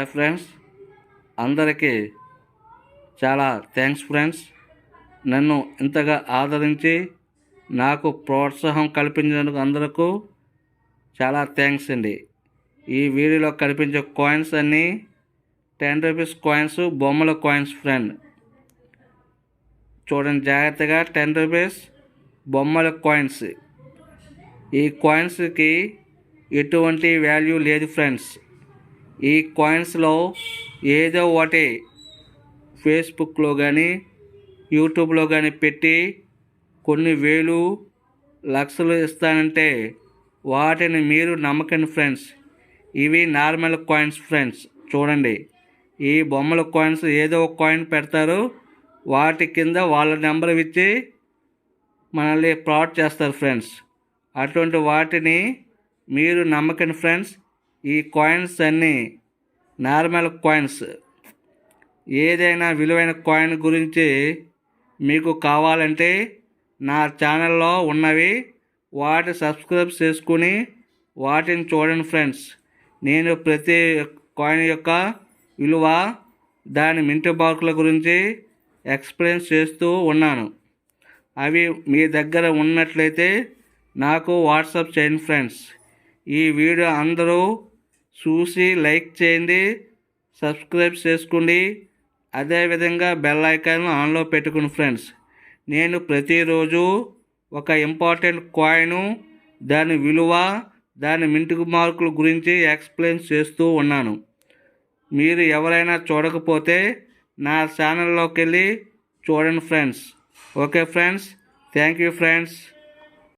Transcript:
Hi friends అందరికీ చాలా thanks friends నన్ను ఇంతగా ఆదరించి నాకు ప్రోత్సాహం కల్పించినందుకు అందరకు చాలా థ్యాంక్స్ అండి. ఈ వీడియోలో కనిపించే కాయిన్స్ అన్నీ టెన్ రూపీస్ కాయిన్స్ బొమ్మల కాయిన్స్ ఫ్రెండ్ చూడండి జాగ్రత్తగా టెన్ రూపీస్ బొమ్మల కాయిన్స్ ఈ కాయిన్స్కి ఎటువంటి వాల్యూ లేదు ఫ్రెండ్స్ ఈ కాయిన్స్లో ఏదో ఒకటి ఫేస్బుక్లో కానీ యూట్యూబ్లో కానీ పెట్టి కొన్ని వేలు లక్షలు ఇస్తానంటే వాటిని మీరు నమ్మకండి ఫ్రెండ్స్. ఇవి నార్మల్ కాయిన్స్ ఫ్రెండ్స్. చూడండి. ఈ బొమ్మల కాయిన్స్ ఏదో ఒక కాయిన్ పెడతారు. వాటి కింద వాళ్ళ నెంబర్ ఇచ్చి మనల్ని ఫ్రాడ్ చేస్తారు ఫ్రెండ్స్. అటువంటి వాటిని మీరు నమ్మకండి ఫ్రెండ్స్. ఈ కాయిన్స్ అన్నీ నార్మల్ కాయిన్స్ ఏదైనా విలువైన కాయిన్ గురించి మీకు కావాలంటే నా ఛానల్లో ఉన్నవి వాటి సబ్స్క్రైబ్ చేసుకుని వాటిని చూడండి ఫ్రెండ్స్ నేను ప్రతి కాయిన్ యొక్క విలువ దాని మింట బార్కుల గురించి ఎక్స్ప్లెయిన్ చేస్తూ ఉన్నాను. అవి మీ దగ్గర ఉన్నట్లయితే నాకు వాట్సాప్ చేయండి ఫ్రెండ్స్ ఈ వీడియో అందరూ చూసి లైక్ చేయండి సబ్స్క్రైబ్ చేసుకోండి. అదేవిధంగా బెల్ ఐకాన్ ఆన్లో పెట్టుకుని ఫ్రెండ్స్ నేను ప్రతిరోజు ఒక ఇంపార్టెంట్ కాయిన్ దాని విలువ దాని మింటుకు మార్కుల గురించి ఎక్స్ప్లెయిన్ చేస్తూ ఉన్నాను. మీరు ఎవరైనా చూడకపోతే నా ఛానల్లోకి వెళ్ళి చూడండి friends. Okay friends thank you friends.